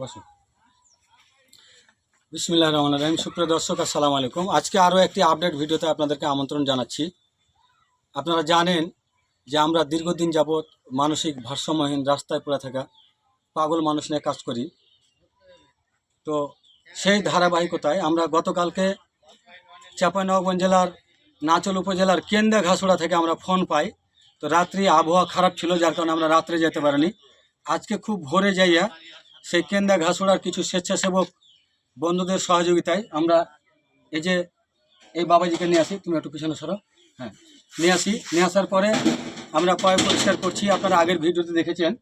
বসো বিসমিল্লাহ রহমান রহিম। সুপ্রিয় দর্শক, আসসালামু আলাইকুম। আজকে আরও একটি আপডেট ভিডিওতে আপনাদেরকে আমন্ত্রণ জানাচ্ছি। আপনারা জানেন যে আমরা দীর্ঘদিন যাবৎ মানসিক ভারসাম্যহীন রাস্তায় পড়ে থাকা পাগল মানুষ নিয়ে কাজ করি। তো সেই ধারাবাহিকতায় আমরা গতকালকে চাঁপাইনবাবগঞ্জ জেলার নাচল উপজেলার কেন্দা ঘাসুড়া থেকে আমরা ফোন পাই। তো রাত্রি আবহাওয়া খারাপ ছিল, যার কারণে আমরা রাত্রে যেতে পারিনি। আজকে খুব ভোরে যাইয়া সেই কেন্দা ঘাসুড়ার কিছু স্বেচ্ছাসেবক বন্ধুদের সহযোগিতায় আমরা এই যে এই বাবাজিকে নিয়ে আসি তুমি একটু পিছনে সরো। হ্যাঁ নিয়ে আসি। নিয়ে আসার পরে আমরা পয় পরিষ্কার করছি আপনারা আগের ভিডিওতে দেখেছেন।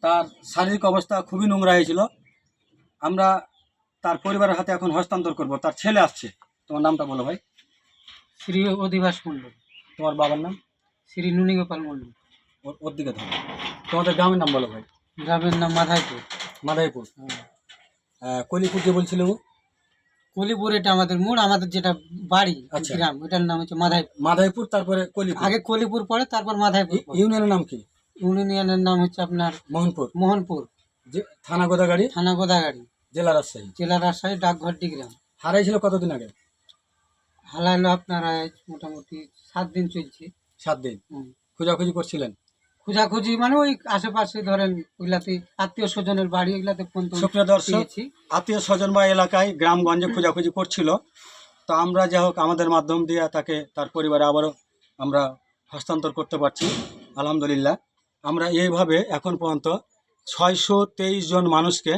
তার শারীরিক অবস্থা খুবই নোংরা হয়েছিল। আমরা তার পরিবারের হাতে এখন হস্তান্তর করব। তার ছেলে আসছে। তোমার নামটা বলো ভাই। শ্রী অধিবাস মণ্ডল। তোমার বাবার নাম? শ্রী নুনিগোপাল মণ্ডল। ওর- ওর দিকে ধরো তোমাদের গ্রামের নাম বলো ভাই। গ্রামের নাম মাধাইপুর। মাদাইপুর আহ, কলিপুর যে বলছিল কলিপুর এটা আমাদের মোড় আমাদের যেটা বাড়ি আচ্ছা। গ্রাম এটার নাম হচ্ছে মাধাইপুর মাদাইপুর তারপরে কলিপুর। আগে কলিপুর পড়ে তারপর মাধাইপুর ইউনিয়নের নাম কি? ইউনিয়নের নাম হচ্ছে আপনার মোহনপুর। মোহনপুর। যে থানা গোদাগাড়ি? থানা গোদাগাড়ি। জেলা রাজশাহী। জেলা রাজশাহী ডাকঘর ডিগ্রাম। হারাইছিল কতদিন আগে? হালাইলো আপনার মোটামুটি সাত দিন চলছে। সাত দিন। খোঁজাখুঁজি করছিলেন? খোঁজাখুঁজি মানে ওই আশেপাশে ধরেন ওইগুলাতে আত্মীয় স্বজনের বাড়ি ওইগুলাতে ফোন সুপ্রিয় দর্শক আত্মীয় স্বজন বা এলাকায় গ্রামগঞ্জে খোঁজাখুঁজি করছিল। তো আমরা যা হোক আমাদের মাধ্যম দিয়ে তাকে তার পরিবারে আবারও আমরা হস্তান্তর করতে পারছি আলহামদুলিল্লাহ। আমরা এইভাবে এখন পর্যন্ত ছয়শো তেইশ জন মানুষকে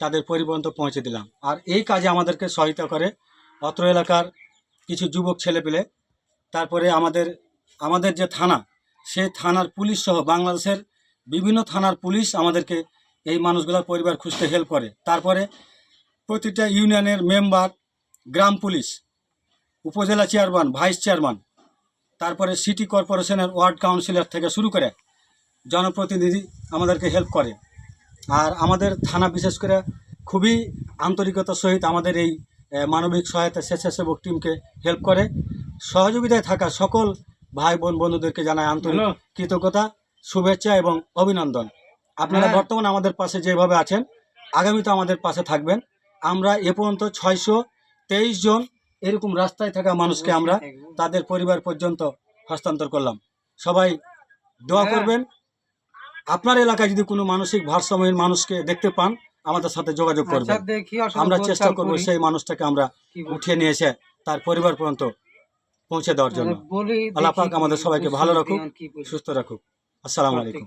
তাদের পরিপর্যন্ত পৌঁছে দিলাম। আর এই কাজে আমাদেরকে সহায়তা করে অত্র এলাকার কিছু যুবক ছেলেপেলে তারপরে আমাদের আমাদের যে থানা সেই থানার পুলিশ সহ বাংলাদেশের বিভিন্ন থানার পুলিশ আমাদেরকে এই মানুষগুলোর পরিবার খুঁজতে হেল্প করে। তারপরে প্রতিটা ইউনিয়নের মেম্বার গ্রাম পুলিশ, উপজেলা চেয়ারম্যান ভাইস চেয়ারম্যান তারপরে সিটি কর্পোরেশনের ওয়ার্ড কাউন্সিলর থেকে শুরু করে জনপ্রতিনিধি আমাদেরকে হেল্প করে। আর আমাদের থানা বিশেষ করে খুবই আন্তরিকতার সহিত আমাদের এই মানবিক সহায়তা স্বেচ্ছাসেবক টিমকে হেল্প করে। সহযোগিতায় থাকা সকল ভাই বোন বন্ধুদেরকে জানায় আন্তরিক কৃতজ্ঞতা শুভেচ্ছা এবং অভিনন্দন। আপনারা হ্যাঁ। বর্তমানে আমাদের পাশে যেভাবে আছেন আগামীতে আমাদের পাশে থাকবেন। আমরা এ পর্যন্ত ছয়শো তেইশ জন এরকম রাস্তায় থাকা মানুষকে আমরা তাদের পরিবার পর্যন্ত হস্তান্তর করলাম। সবাই দোয়া হ্যাঁ। করবেন। আপনার এলাকায় যদি কোনো মানসিক ভারসাম্যহীন মানুষকে দেখতে পান আমাদের সাথে যোগাযোগ আচ্ছা করবেন। আমরা চেষ্টা করব সেই মানুষটাকে আমরা উঠিয়ে নিয়ে এসে তার পরিবার পর্যন্ত পৌঁছে দেওয়ার জন্য। আল্লাহ পাক আমাদের সবাইকে ভালো রাখুক সুস্থ রাখুক। আসসালামু আলাইকুম।